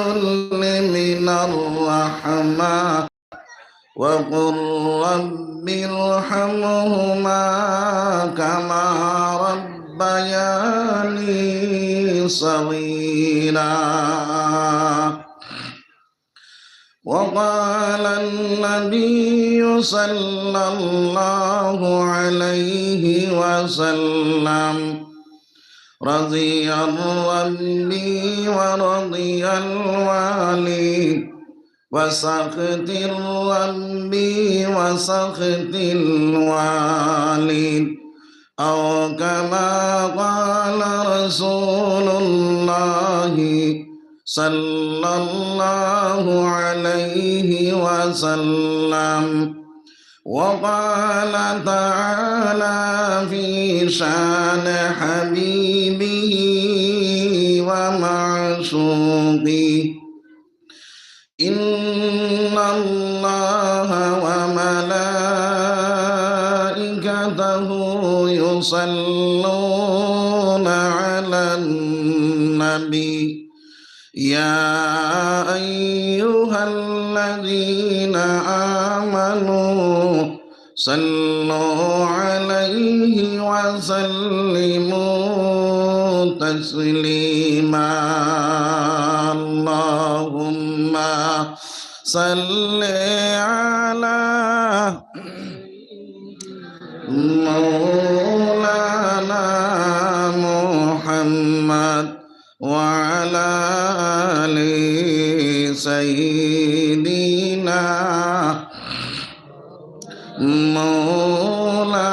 الكل من الرحمة. وقل رب ارحمهما كما ربياني صغيرا. وقال النبي صلى الله عليه وسلم رضي الرب ورضي الوالي وسخط الرب وسخط الوالي أو كما قال رسول الله صلى الله عليه وسلم وقال تعالى في شان حبيبه ومعشوقه إن الله وملائكته يصلون على النبي. يا أيها صلوا عليه وسلموا تسليما. اللهم صل على مولانا محمد وعلى মৌলানা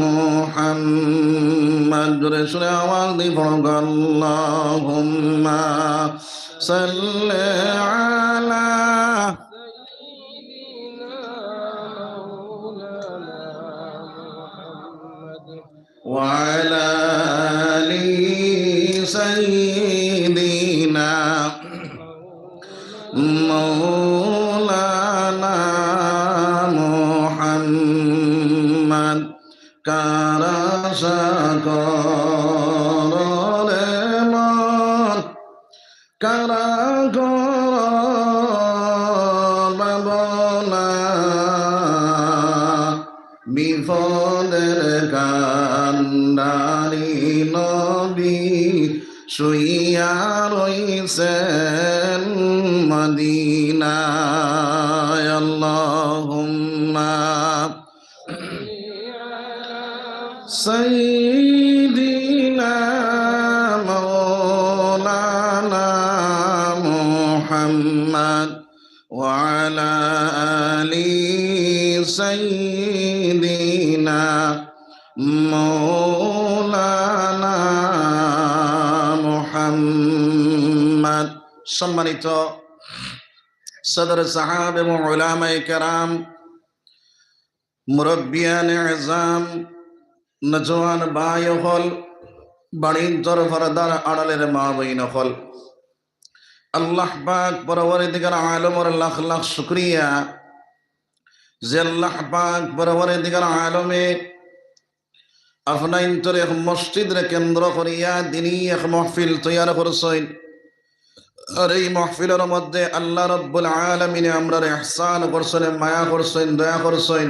মোহাম্মদ জোরে সুরে আওয়াজ দিই পড়ো আল্লাহুম্মা শুইয়া রইছেন মদিনায় আল্লাহুম্মা সাইয়্যিদিনা মাওলানা মুহাম্মদ ওয়া আলা আলি সাইয়্যিদিনা সম্মানিত সদর সাহাব এবং ওলামাই কেরাম, মুরব্বিয়ান এজাম, নজওয়ান বাই হল বাণিজ্যর ভরদার আড়ালের মা বইন হল। আল্লাহ পাক বরাবরের দিকের আলমর লাখ লাখ শুক্রিয়া যে আল্লাহ পাক বরাবরের দিকের আলমে আপনার মসজিদরে কেন্দ্র করিয়া দিনই এক মহফিল তৈয়ার করছেন। আর এই মহফিলের মধ্যে আল্লাহ রব্বুল আলমিনে আমরা এহসান করছেন, মায়া করছেন, দয়া করছেন।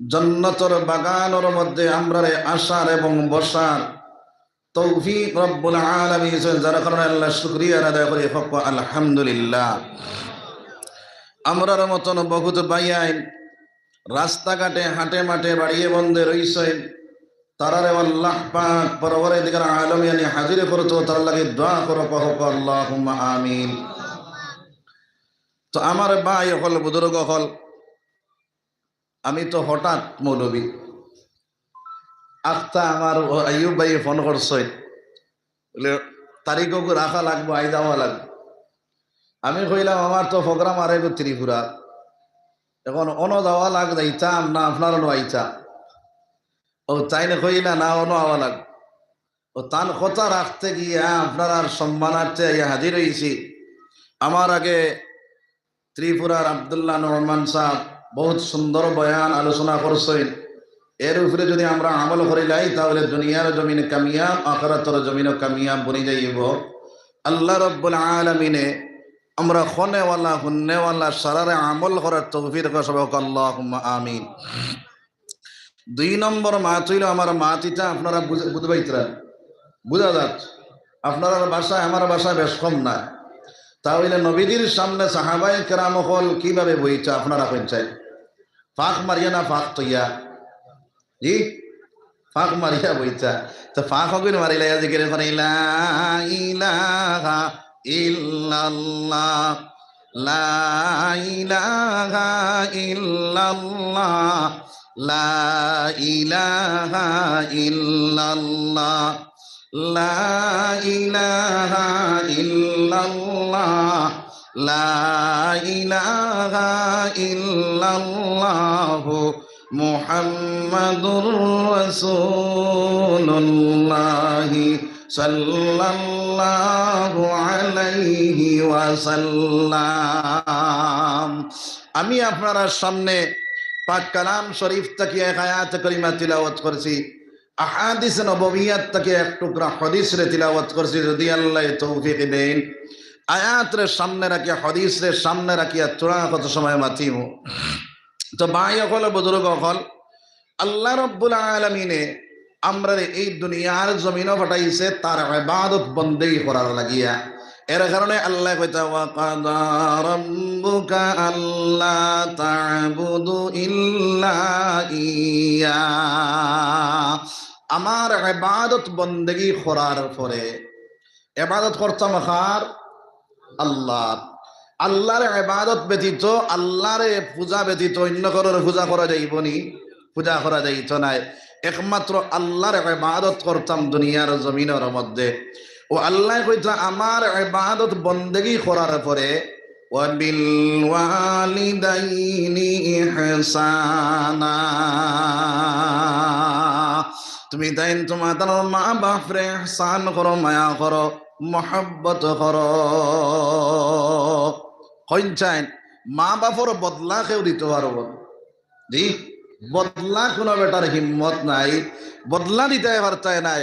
জন্নতর বাগানের মধ্যে আমরা আসার এবং বসার তৌফিক রব্বুল আলামিন যারা কারণে আল্লাহ শুকরিয়া আদায় করি ফক আলহামদুলিল্লাহ। আমরার মতন বহুত বাইয়াইন রাস্তাঘাটে, হাটে মাঠে বাড়িয়ে বন্ধে রইছেন। তারারে আল্লাহ পাক পরবরে দিকের আলমিয়ানি হাজিরে করতো তার লাগে দোয়া করো কহক আল্লাহ আমিন। তো আমার ভাই হল, বুজুর্গ হল, আমি তো হঠাৎ মৌলবী। আখতা আমার আইয়ুব ভাই ফোন করছেন বলে, তারিখও রাখা লাগবো, আই যাওয়া লাগবে? আমি কইলাম, আমার তো প্রোগ্রাম আর ত্রিপুরা। এখন অন যাওয়া লাগ যাইতাম না আপনার আইতা ও তাই না না অন আওয়া লাগ ও তান কথা রাখতে গিয়ে আপনার আর সম্মানার্থে হাজির হয়েছি আমার আগে ত্রিপুরার আবদুল্লাহ রহমান সাহ বহুত সুন্দর বয়ান আলোচনা করছেন। এর উপরে যদি আমরা আমল করে যাই, তাহলে দুনিয়ার জমিনে কামিয়াব, আখরাতর জমিনে কামিয়াব বনে যাইব। আল্লাহ রব্বুল আলমিনে আমরা খনেওয়ালা, হুন্নেওয়ালা, সারারে আমল করার তৌফির সবাই আল্লাহ আমিন। দুই নম্বর মা হইল আমার মাতিটা আপনারা বুঝ- বুঝতে পাইতরা। বুঝা যাচ্ছে আপনার বাসায় আমার বাসায় বেশ কম না। তাহলে নবীদের সামনে সাহাবাই কেরাম হল কীভাবে বইছে আপনারা কইছেন ফাঁক মারিয়া না ফাঁক তৈয়া? জি? ফাঁক মারিয়া বইছা তো ফাঁক হকিন মারিলা জিকির করে, লা ইলাহা ইল্লাল্লাহ, লা ইলাহা ইল্লাল্লাহ লা ইলাহা ইল্লাল্লাহ, লা ইলাহা ইল্লাল্লাহ, লা ইলাহা ইল্লাল্লাহ মুহাম্মাদুর রাসূলুল্লাহ সাল্লাল্লাহু আলাইহি ওয়াসাল্লাম। আমি আপনারা সামনে পাক কালাম শরীফ থেকে এক আয়াত করিমা তিলাওয়াত করেছি। আহাদিস নববিয়াত থেকে এক টুকরা হদিস রে তিলাওয়াত করেছি যদি আল্লাহ তৌফিক দেন। আয়াত রে সামনে রাখি হদিস রে সামনে রাখিয়া তোরা কত সময় মাতিব তো ভাই অকল, বুজুর্গ অকল, আল্লাহ রব্বুল আলমিনে আমরা এই দুনিয়ার জমিন পাঠাইছে, তার ইবাদত বন্দেই করার লাগিয়া। এর কারণে আল্লাহ কইতা ওয়া আল্লা তা'বুদু ইল্লা ইয়া। আমার ইবাদত বন্দেগি করার পরে, ইবাদত করতাম খার আল্লাহ। আল্লাহর ইবাদত ব্যতীত, আল্লাহর পূজা ব্যতীত অন্য কারোর পূজা করা যাইবনি পূজা করা যাইত নাই। একমাত্র আল্লাহর ইবাদত করতাম দুনিয়ার জমিনের মধ্যে। ও আল্লাহ কইতা, আমার ইবাদত বন্দেগি করার পরে তুমি তাই তোমার মা বাপরে ইহসান করো, মায়া করো, মহব্বত করো। কইনচাইন মা বাপর বদলা কেউ দিতে পারব। জি, বদলা কোনো বেটার হিম্মত নাই, বদলা দিতে পারতাই নাই।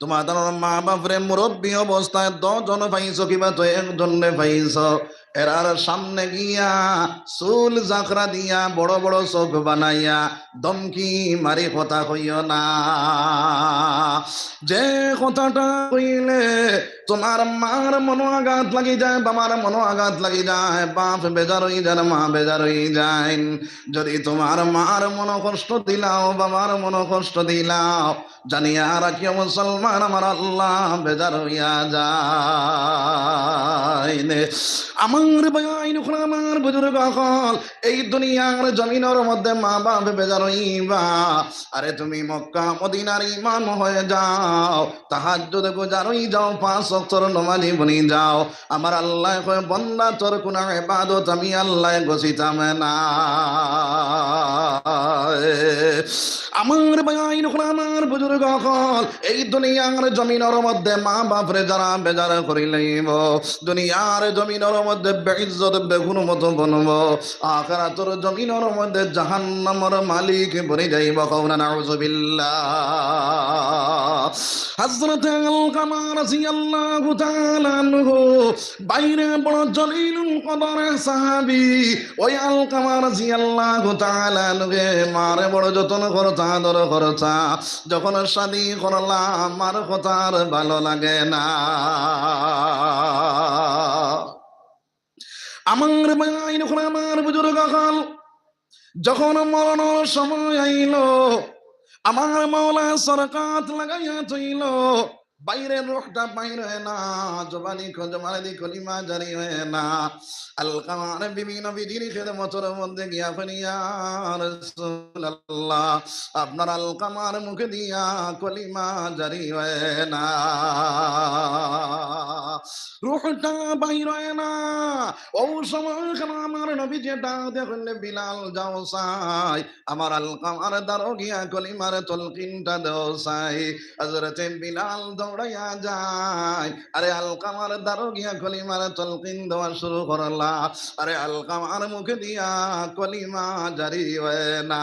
তোমাদের মা বাপরে মুরব্বী অবস্থায় দশজন পাইছ কিবা তো একজনে পাইছ এরার সামনে গিয়া চুল জাকরা দিয়া বড় বড় চোখ বানাইয়া দমকি মারি কথা কইও না। যে কথাটা কইলে তোমার মার মনো আঘাত লাগি যায়, বাবার মনো আঘাত লাগি যায়, বাপ বেজার হয়ে যায়, মা বেজার হয়ে যায়। যদি তোমার মার মনো কষ্ট দিলাও, বাবার মনো কষ্ট দিলাও, জানিয়া রাখিও মুসলমান আমার আল্লাহ বেজার হইয়া যায়। আমার বাইন আমার বুজুর্গ হল এই দুনিয়ার জমিনের মধ্যে মা বাপ বেজার হইবা। আরে তুমি মক্কা, মদিনার ইমাম হয়ে যাও তাহার যদি গুজারই যাও, পাঁচ অক্ষর নমানি বনি যাও। আমার আল্লাহ কয়, বন্দা, তোর কোন এবাদত আমি আল্লাহ গছিতাম না। আমার বাইন আমার বুজুর্গ এই দুনিয়ার জমিনের মধ্যে মা বাপরে যারা বেজার করিলেইব দুনিয়ার জমিনের মধ্যে বেইজ্জত বেগুন মতো বনব আখরা তোর জমিনের মধ্যে জাহান্নামর মালিক বনে যাইব কওনা নাউযুবিল্লাহ হযরত আল কামার রাদিয়াল্লাহু তাআলা আনহু, বাইরে বড় জলিলুল কদর সাহাবী, ওই আল কামার রাদিয়াল্লাহু তাআলা আনহু মারে বড় যত্ন করতা আদর খরচা যখন শাদি করলাম আমার কথা ভালো লাগে না। আমার বাইন আমার বুজুর্গ কাল যখন মরণের সময় আইল, আমার মাওলা সরকাত লাগাইয়া থইল বাইরের রোগটা বাইর হয় না, জবানি জমানি কলিমা জারি হয় না। আলকামার বিভিন্ন বিধির খেদমতর মধ্যে গিয়া ফেলিয়া আপনার আলকামার মুখে দিয়া কলিমা জারি হয় না। রুহটা বাইর হয় না। ও সময় আমার নবী যেটা দেখলে বিলাল যাও সাই আমার আলকামার দ্বারো গিয়া কলিমার তলকিনটা দেও সাই হজরতে বিলাল দৌড়াইয়া যায়। আরে আলকামার দারো গিয়া কলিমার তলকিন দেওয়া শুরু করলা। আরে আলকামার মুখে দিয়া কলিমা জারি হয় না।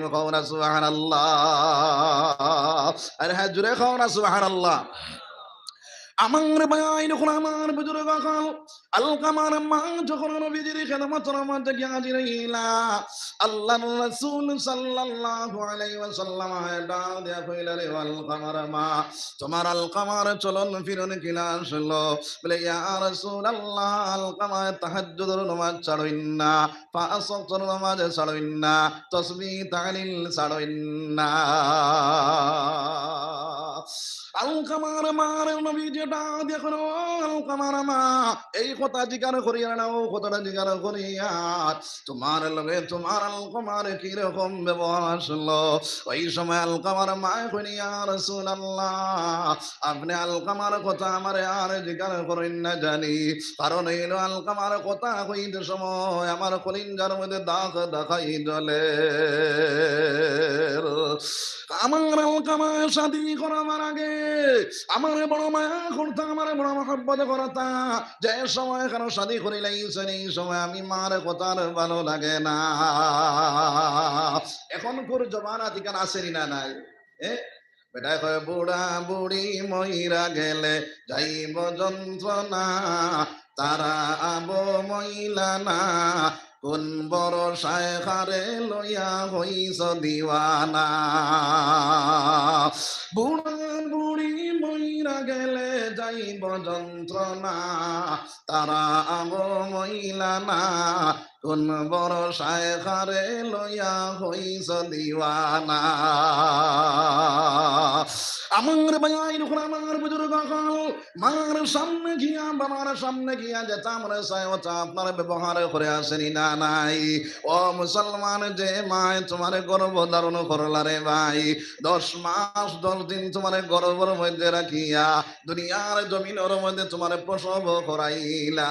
যাইব খাওনা সুবহানাল্লাহ। আরে হ্যাঁ জুড়ে খাওনা সুবহানাল্লাহ। আমার ভাই যখন আমার বুজুর্গ কাল আলকামার মা যখন নবীজির খেদমতর মধ্যে গিয়া হাজির হইলা আল্লাহর রাসূল সাল্লাল্লাহু আলাইহি ওয়াসাল্লাম এটা দেয়া কইলা রে আলকামার মা, তোমার আলকামার চলন ফিরন কিনা আসলো? বলে, ইয়া রাসূলুল্লাহ আলকামা তাহাজ্জুদের নামাজ ছাড়ইন না ওয়াক্তের নামাজ ছাড়ইন না তাসবিহ তাহলিল ছাড়ইন না আলকামার মার যেটা দেখুন আলকামার মা। এই কথা জিজ্ঞার করিয়া না ও কথাটা জিজ্ঞার করিয়া। তোমার লগে তোমার আলকামার কি রকম ব্যবহার আসলো ওই সময় আলকামার মা করিয়া রসুল আল্লাহ আপনি আলকামার কথা আমার আর জিজ্ঞার করেন না জানি। কারণ এইলো আলকামার কথা কইতে সময় আমার কলিঞ্জার মধ্যে দাগ দেখাই জলে আমার আলকামার শাদি করাবার আগে আমার বড় মায়া করতা, আমার বড় মহব্বত করতা, যে সময় কেন শাদি করিলাইছেন এই সময় আমি মার কথার ভালো লাগে না। এখন কোর জমানা ঠিকান আসেনি না নাই, এ? বেটা কয়, বুড়া বুড়ি মইরা গেলে যাইব যন্ত্রণা, তারা আবো মইলা না কোন বড় শায়খারে লইয়া হইস দিওয়ানা? বুড়া বুড়ি মইরা গেলে যাইব যন্ত্রণা, তারা আব মইলা না কোন বড় শায়খারে লইয়া হইস দিওয়ানা। আমার ভাই যখন আমার বুজুর্গ মার সামনে গিয়া, বাবার সামনে গিয়া যেতাম রে সায়তা আপনার ব্যবহার করে আসেনি না, নাই। ও মুসলমান যে মায়, তোমার গর্ভ ধারণ করলা রে ভাই। দশ মাস, দশ দিন তোমার গর্ভের মধ্যে রাখিয়া, দুনিয়ার জমিনের মধ্যে তোমার প্রসব করাইলা।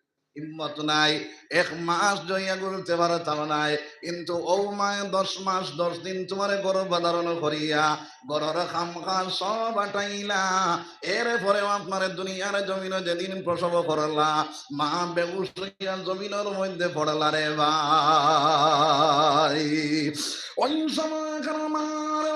হিম্মত নাই, এক মাস জইয়া ঘুরতে পারতাম নাই। কিন্তু ও মায় দশ মাস, দশ দিন তোমার গর্ভ ধারণ করিয়া গরর খাম খাম সব আটাইলা। এর পরেও আপনার দুনিয়ার জমিন যেদিন প্রসব করলা, মা বেগুস হইয়া জমিনের মধ্যে পড়লা রে ভাই। ওই সময় আমার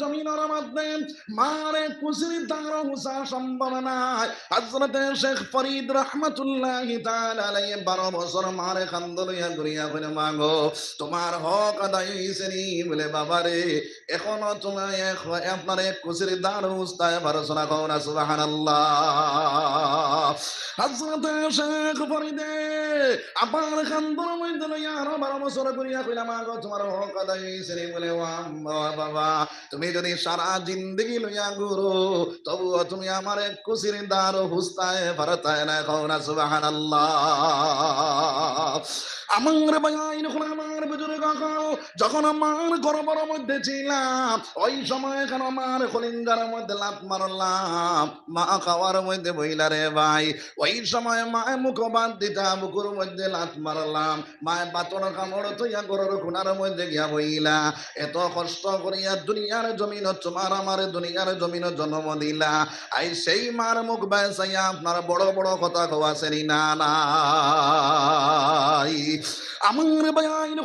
জমিনের মধ্যে মারে কুসির তার হুসা সম্ভব নাই। হযরতে শেখ ফরিদ রাহমাতুল্লাহি তাআলা আলাইহি 12 বছর মারে খান্দলিয়া করিয়া কইলে, মাগো, তোমার হক আদায় হইছে বলে বাবারে এখনও তোমার আপনার এক কুসির দার হুস্তায় ভরসা কও না, সুবহানাল্লাহ। হযরতে শেখ ফরিদে আবার খান্দর মধ্যে লইয়া আরও 12 বছর করিয়া কইলা, মাগো, তোমার হক আদায় হইছে বলে বাবা, তুমি যদি সারা জিন্দগি লইয়া গুরু তবুও তুমি আমার এক কুসির দার হুস্তায় ভরতায় না কৌনা সুবাহান সুবহানাল্লাহ। আমার এখন আমার বুজুর্গ কাকাও, যখন আমার গর্বর মধ্যে ছিলাম, ওই সময় কেন আমার কলিঙ্গার মধ্যে লাত মারলাম। মা খাওয়ার মধ্যে বইলা রে ভাই, ওই সময় মায় মুখ বাদ দিতাম বুকুর মধ্যে লাত মারলাম। মায় বাতর কামড় তুইয়া গরুর খুনার মধ্যে গিয়া বইলা, এত কষ্ট করিয়া দুনিয়ার জমিন, তোমার আমার দুনিয়ার জমিন জন্ম দিলা। আই সেই মার মুখ বেসাইয়া আপনার বড় বড় কথা কোয়াছেনি না নাই। আমার বায়াইন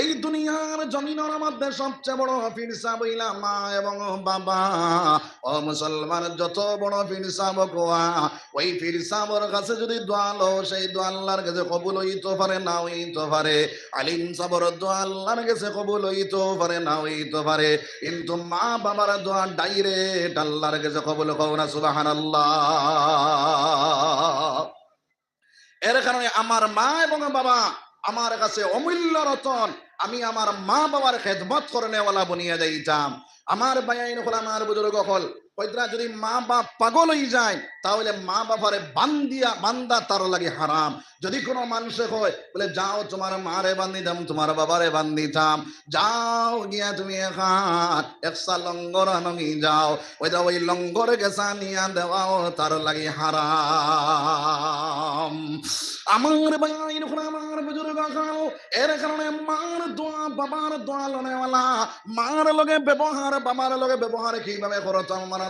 এই দুনিয়ার জমিনের মধ্যে সবচেয়ে বড় ফিরসা বইলা মা এবং বাবা। ও মুসলমান, যত বড় ফিরসা কোয়া ওই ফিরসাবর কাছে যদি দোয়ালো সেই দোয়া কাছে কবুল হইতে পারে, না হইতে পারে। আলিম সাবর দোয়া আল্লাহর কাছে কবুল হইতে পারে, না হইতে পারে। কিন্তু মা বাবার দোয়া ডাইরেক্ট আল্লাহর কাছে কবুল কও না, সুবহানাল্লাহ। এর কারণে আমার মা এবং বাবা আমার কাছে অমূল্য রতন। আমি আমার মা বাবার খেদমত করে নেওয়ালা বনিয়ে যাইতাম আমার বায়াইন হল আমার বুজুর্গ হল কইতরা যদি মা বাপ পাগল হয়ে যায়, তাহলে মা বাবারে বান্দিয়া বান্দা তার লাগে হারাম। যদি কোনো মানুষে কয়, বলে, যাও তোমার মারে বান্দিতাম তোমার বাবারে বান্দিতাম যাও গিয়া তুমি এখান একসা লঙ্গর আনগি যাও। ওইটা ওই লঙ্গর গেছা নিয়া দেওয়াও তার লাগে হারাম। আমার বাইন আমার বুজুর্গ এর কারণে মার দোয়া, বাবার দোয়া লনেওয়ালা, মার লগে ব্যবহার, বাবার লগে ব্যবহার কীভাবে করত আমার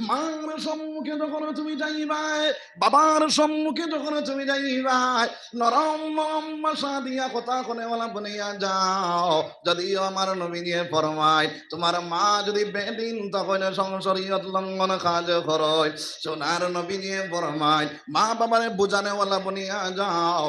মার সম্মুখে যখন তুমি যাইবাই, বাবার সম্মুখে যখন তুমি যাইবাই, নরম নরম ভাষা দিয়া কথা কোনেওয়ালা বনিয়া যাও। যদিও আমার নবী নিয়ে ফরমায়, তোমার মা যদি বেদিন তখন সংসরীয় লঙ্ঘন কাজ করয়। সোনার নবী নিয়ে ফরমায়, মা বাবারে বুঝানেওয়ালা বনিয়া যাও।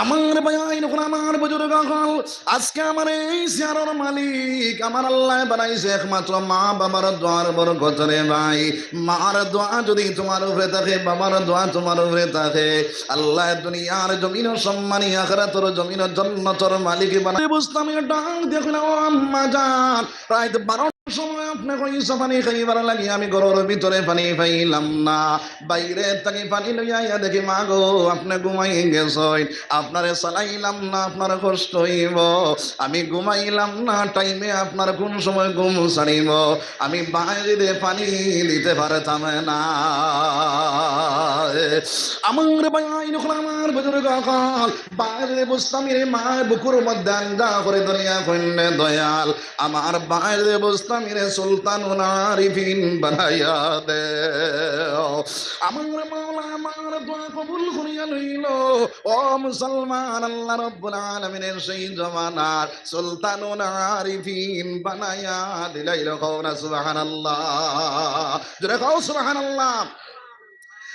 আমার বায়াইন কোন আমার বুজুর্গ আজকে আমার এই সিয়ারর মালিক, আমার আল্লাহ বানাইছে একমাত্র মা, বাবার দোয়ার বরকত রে ভাই। মার দোয়া যদি তোমার উপরে থাকে, বাবার দোয়া তোমার উপরে থাকে। আল্লাহ দুনিয়ার জমিন সম্মানী, আখরাতর জমিন জন্নতর মালিক বানাই বুঝতাম ডাক দেখলাম, আম্মা জান। প্রায় বারো আমি না। দেখি, মা ঘুমাই আপনারে কষ্ট হইব। আমি ঘুমাইলাম না, টাইমে আপনার কোন সময় ঘুম ছাড়িব। আমি বাইরে পানি দিতে পারতাম না। আমার বাইরে বুঝতাম রে মায়ের বুকুর মধ্যে দয়াল। আমার বাইরে বুঝতাম রে সুলতান আরিফিন বানাইয়া দে। আমার মাওলা আমার দোয়া কবুল করিয়া লইল। ও মুসলমান, আল্লাহ রব্বুল আলামিনের সেই জমানার সুলতান আরিফিন বানাইয়া দিলাইল। কওনা সুবহানাল্লাহ, জোরে কও সুবহানাল্লাহ।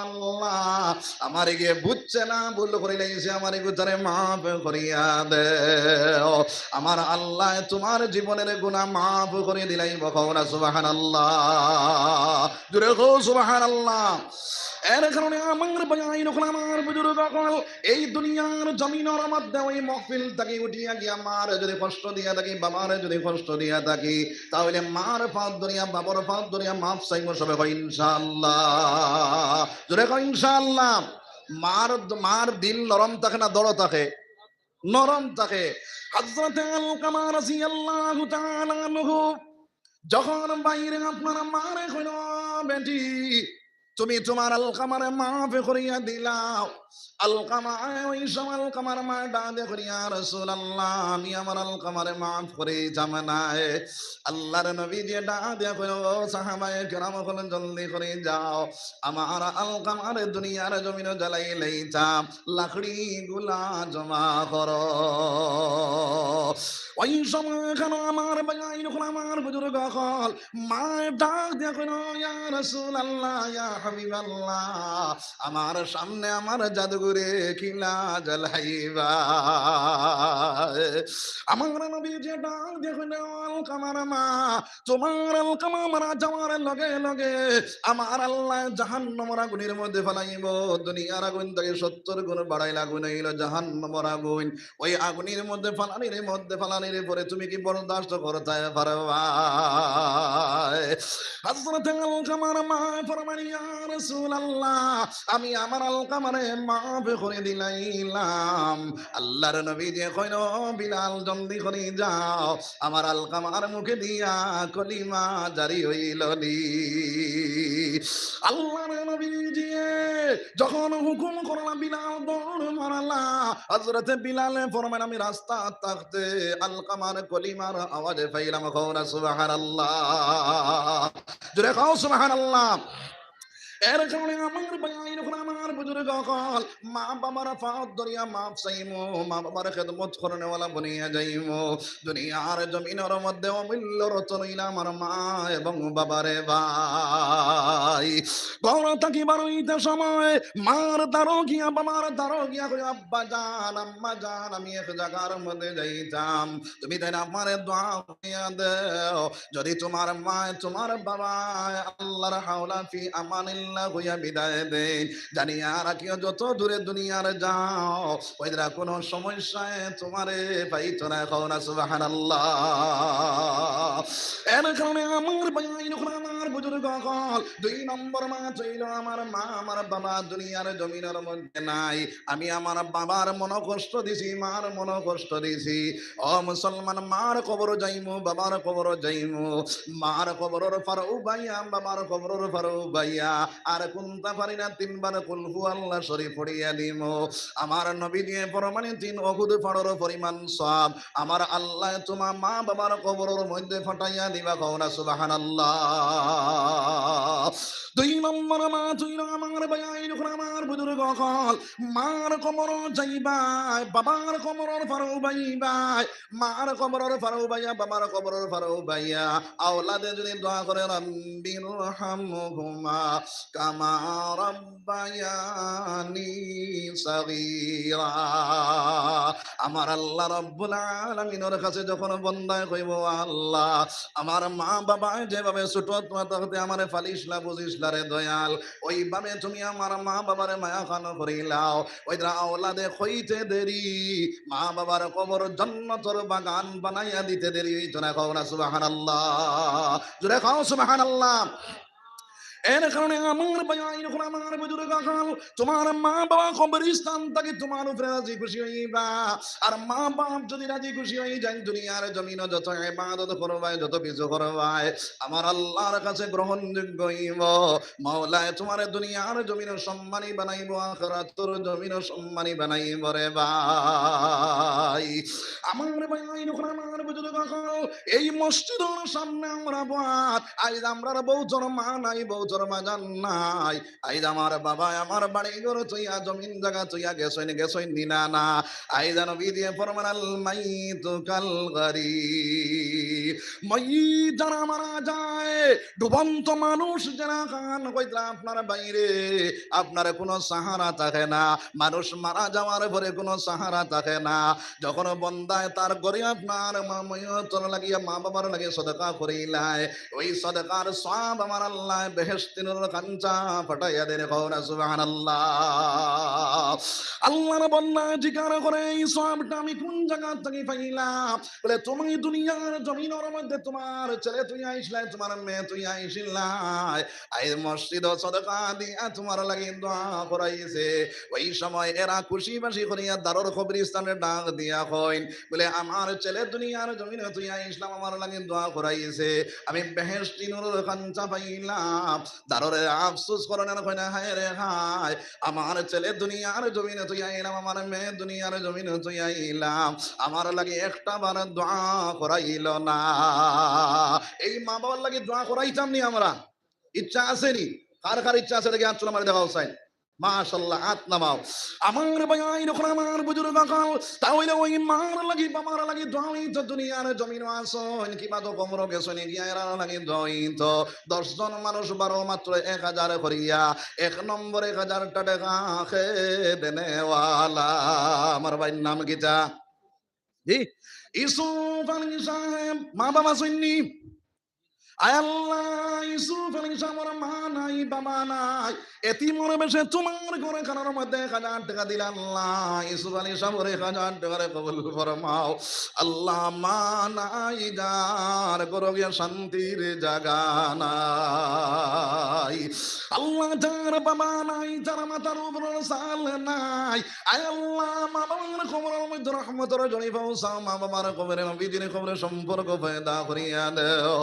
আল্লাহ। আমার গিয়ে বুঝছে না, ভুল করে লাইছে আমার গুজারে মাফ করিয়া দে আমার আল্লাহ তোমার জীবনের গুনা মাফ করে দিলাই বকওনা সুবাহ আল্লাহ সুবাহ সুবহানাল্লাহ। কল এই দুনিয়ার জমিনের মধ্যে ওই মহফিল থাকি উঠিয়া গিয়া যদি কষ্ট দিয়া থাকি, বাবার যদি কষ্ট দিয়া থাকি, তাহলে মার ফাঁদ দুনিয়া, বাবার ফাঁদ দুনিয়া মাফ চাইব সবে জোরে কয় ইনশাআল্লাহ। মার মার দিল নরম থাকে না দড় থাকে? নরম থাকে। আল কামার রাদিয়াল্লাহু তাআলা যখন বাইরে আপনার মারে কইল বেটি তুমি তোমার আলকামারে মাফ করিয়া দিলাও। আলকামা ওই সময় আলকামার মা ডাঁদে করিয়া রসুল আল্লাহ আমি আমার আলকামারে মাফ করে যাম না আল্লাহর নবী যে ডাঁদে করে, ও কেরাম বলেন জলদি করে যাও। আমার আলকামার দুনিয়ার জমিন জ্বালাই লইতাম লাকড়ি গুলা জমা করো। ওই সময় কেন আমার যখন আমার বুজুর্গ কল মা ডাক কইল ইয়া রাসূল আল্লাহ হাবিব আল্লাহ আমার সামনে আমার জাদুঘরে কিলা জ্বালাইবা আমার নবী যে ডাক কইল কামার মা, তোমার আল কামা মারা যাওয়ার লগে লগে আমার আল্লাহ জাহান্নামের আগুনের মধ্যে ফেলাইব, দুনিয়ার আগুন থেকে সত্তর গুণ বাড়াই লাগুন হইল জাহান্নামের আগুন। ওই আগুনের মধ্যে ফালানির মধ্যে ফালানির পরে তুমি কি বরদাস্ত করতে পারবা হযরত আল কামার মা ফরমান ইয়া আমি আমার আল কামারে মাফ করে দিলাইলাম। আল্লাহর নবী যে কইল, বিলাল, জলদি করে যাও। আমার আল কামার মুখে দিয়া কলিমা জারি হইল আল্লাহর নবী দিয়ে যখন হুকুম করলা, বিলাল, দৌড় মারালা। হযরতে বিলালে ফরমান আমি রাস্তা থাকতে আল কামার কলিমার আওয়াজে পাইলাম। কওনা সুবহানাল্লাহ। কও, সুবহানাল্লাহ। এর কারণে আমার বাই যখন আমার মা বাবার ফাঁদ দরিয়া মাপ চাইমো, মা বাবার খেদমত করনেওয়ালা বনিয়া যাইমো। দুনিয়ার জমিনের মধ্যে অমূল্য রতন আমার মা এবং বাবারে ভাই। গৌর থাকিবার হইতে সময়, মার দারো গিয়া বাবার দারো গিয়া কই আব্বা জান আম্মা জান আমি এক জায়গার মধ্যে যাইতাম। তুমি তাই আমারে দোয়া হইয়া দেও। যদি তোমার মা তোমার বাবা আল্লাহর হাওলা ফি আমানিল্লাহ হইয়া বিদায় দেন আর রাখিও যত দূরে দুনিয়ার যাও। ওইরা কোনো সমস্যায় তোমারে পাইতো না খাও না সুবহানাল্লাহ। এর কারণে আমার ভাই বুজুর্গ কল দুই নম্বর মা চইল আমার মা, আমার বাবা দুনিয়ার জমিনের মধ্যে নাই। আমি আমার বাবার মন কষ্ট দিছি, মার মন কষ্ট দিছি। ও মুসলমান, মার কবর যাইমু, বাবার কবর যাইমু। মার কবরর ফারু ভাইয়া, বাবার কবরর ফারু ভাইয়া। আর কোনটা পারি না, তিনবার কুলহু আল্লাহ শরীফ পড়িয়া দিম। আমার নবী দিয়ে পরমানে তিন অহুদ ফাড়র পরিমাণ সব। আমার আল্লাহ তোমার মা, বাবার কবরের মধ্যে ফাটাইয়া দিবা কওনা সুবহানাল্লাহ। দুই নম্বর মা তুই আমার বয়া বুজুর্গ কল মার কবর যাইবাই, বাবার কবরর ফারু বাইবাই মার কবরর ফারু বাইয়া বাবার কবরর ফারু বাইয়া আওলাদে যদি দোয়া করে রব্বির হামহুমা কামা রব্বায়ানি সগীরা। আমার আল্লাহ রব্বুল আলামিনের কাছে যখন বন্দায় কইব আল্লাহ, আমার মা বাবা যেভাবে ছোট থাকতে আমারে ফালিসলা বুঝিসলা রে দয়াল, ওইভাবে তুমি আমার মা বাবারে মায়া খান করিলাও। ওইরা আওলাদে হইতে দেরি। মা বাবার কবর বাগান বানাইয়া দিতে দেরি। হইতো না কও আল্লাহ জোরে খাও খাও সুবহানাল্লাহ। বায়াই তোমার মা বাবা কবরস্থান থেকে, তোমার উপরে রাজি খুশি হইবা আর মা বাপ যদি রাজি খুশি হই যায়, দুনিয়ার জমিন যত ইবাদত করবাই যত কিছু করবাই আমার আল্লাহর কাছে গ্রহণযোগ্য হইব। মাওলায় তোমার দুনিয়ার জমিন সম্মানী বানাইব, আখিরাতের জমিন সম্মানী বানাইব রে ভাই। আমার ভাই যখন আমার বুজুর্গ কাল এই মসজিদের সামনে আমরা বাদ আজ আমরা বউজন মা নাই বউজন তোর মাজান নাই। আমার বাবা আমার বাড়ি জমিন জায়গা নিনা না ফরমানাল যারা মারা যায়, ডুবন্ত মানুষ যারা খান আপনার বাইরে, আপনার কোনো সাহারা থাকে না। মানুষ মারা যাওয়ার পরে কোনো সাহারা থাকে না। যখন বন্দায় তার ঘরে আপনার ময়তর লাগিয়া মা বাবার লাগে সদকা করিলাই ওই সদকার সব আমার আল্লাহ এই তোমার ছেলে লাগে করাইছে। ওই সময় এরা খুশি বাসি করিয়া দারুর ডাক দিয়া বলে, আমার ছেলে দুনিয়ার জমিনে তুই ইসলাম আমার লাগে দোয়া করাইছে। আমি কাঞ্চা পাইলাম। দারুরে আফসোস করেন আর কইনা হায় রে, হায়। আমার ছেলে দুনিয়ার জমিনে তুই আইলাম, আমার মেয়ে দুনিয়ার জমিনে তুই আইলাম। আমার লাগে একটা বার দোয়া করাইল না। এই মা বাবার লাগে দোয়া করাইতাম নি আমরা। ইচ্ছা আসেনি কার কার ইচ্ছা আছে দেখে? আঞ্চল আমার দেখা চাই মাশাল্লাহ হাত নামাও। আমার ভাই যখন আমার বুজুর্গ কাল তাহলে ওই মার লাগি, বাবার লাগি দই তো জমিন আসন। কিবা তো কমর গেছনি গিয়ারা লাগি দই তো। দশজন মানুষ বারো মাত্র এক হাজার করিয়া, এক নম্বর এক হাজার টাকা খে দেনেওয়ালা আমার ভাইয়ের নাম গীতা জি মা বাবা শুননি আল্লাহ, ইউসুফ আলাইহিস সালামের মা বাবা নাই। এতিমর বেশে তোমার ঘরে খানার মধ্যে হাজার টাকা দিল আল্লাহ, ইউসুফ সালামের এক হাজার কবুল ফরমাও। আল্লাহ শান্তির জাগা আল্লাহ যার বাবা নাই, যার মাথার উপর সাল নাই। আল্লাহ, মা বাবার মধ্যে রহমতের জড়ি পৌঁছাও মা বাবার খবরে নবীজির খবরে সম্পর্ক পয়দা করিয়া দেও।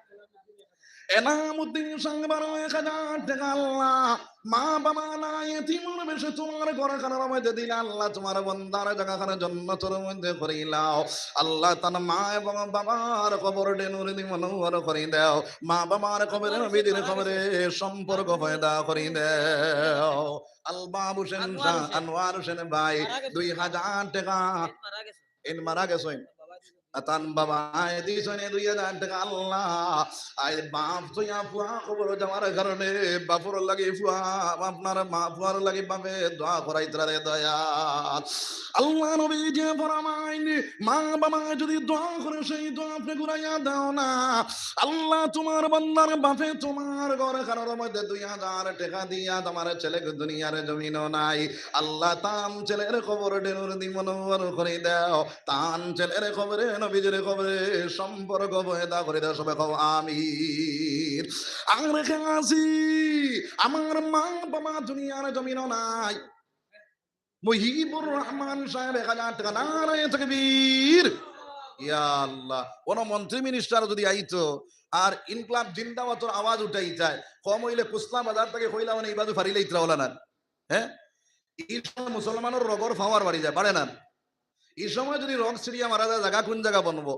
এনামুদ্দিন সঙ্গে এক হাজার টাকা আল্লাহ মা বাবা নাই এতিমর বেশে তোমার ঘর খানার মধ্যে দিলে আল্লাহ তোমার বন্দার জায়গাখানে জন্নতর মধ্যে করিলাও আল্লাহ তার মা এবং বাবার কবর ডেনুর মনোহর করি দাও। মা বাবার কবরে নবীদের কবরে সম্পর্ক পয়দা করি দাও। আলবাব হোসেন আনোয়ার হোসেন। ভাই দুই হাজার টাকা। ইন মারা গেছেন। আতান বাবা আয় দিছনে দুই হাজার টাকা আল্লাহ। আয় বাপ, তুই ফুয়া খবর যাওয়ার কারণে বাপুর লাগে ফুয়া, আপনার মা ফুয়ার লাগে বাপে দোয়া করাই তারে দয়া আল্লাহ নবী যে ফরমাইন, মা বাবা যদি দোয়া করে সেই দোয়া আপনি দাও না। আল্লাহ তোমার বান্দার বাপে তোমার ঘর কারোর মধ্যে দুই হাজার টাকা দিয়া তোমার ছেলেকে দুনিয়ার জমিন নাই। আল্লাহ তাম ছেলের খবর ডেনুর দি মনোহর করে দাও। তান ছেলের খবরে নবীজের খবরে সম্পর্ক বয়দা করে সবাই কও আমির মা বাবা দুনিয়ার জমিন নাই। রহমান সাহেব এক হাজার টাকা কোন মন্ত্রী মিনিস্টার যদি আইতো আর ইনকলাব জিন্দাবাতর আওয়াজ উঠাই যায়, কম হইলে কুসলা বাজার থেকে কইলা মানে এই বাজু ফারিলে ইতরা হ্যাঁ? মুসলমানের রগর ফাওয়ার বাড়ি যায়, পারে না? এই সময় যদি রগ সিরিয়া মারা যায়, জায়গা কোন জায়গা বনবো?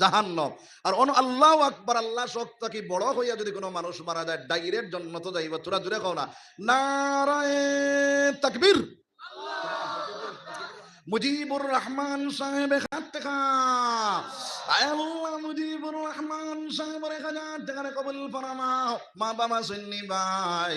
জাহান্নম। আর অন আল্লাহ আকবার, আল্লাহ শক্ত কি বড় হইয়া যদি কোনো মানুষ মারা যায় ডাইরেক্ট জন্নত যাইব। তোরা জুড়ে কও না, নারায়ে তাকবীর। মুজিবুর রহমান সাহেব হাত আয় আল্লাহ, মুজিবুর রহমান এক হাজার টাকার কবুল ফরমাও, মা বাবা সুন্নি ভাই।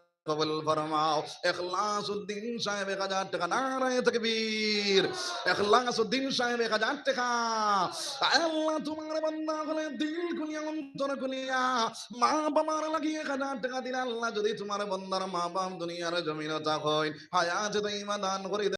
কবুল ফরমাও। এখলাসউদ্দিন সাহেব এক হাজার টাকা নারায়ে তাকবীর এখলাসউদ্দিন সাহেব এক হাজার টাকা। আল্লাহ তোমার বান্দা হলে দিল খুলিয়া অন্তর খুলিয়া মা বাবার লাগি এক হাজার টাকা দিলে আল্লাহ যদি তোমার বান্দার মা বাপ দুনিয়ার জমিন হয়, হায়াত দাইমা দান করে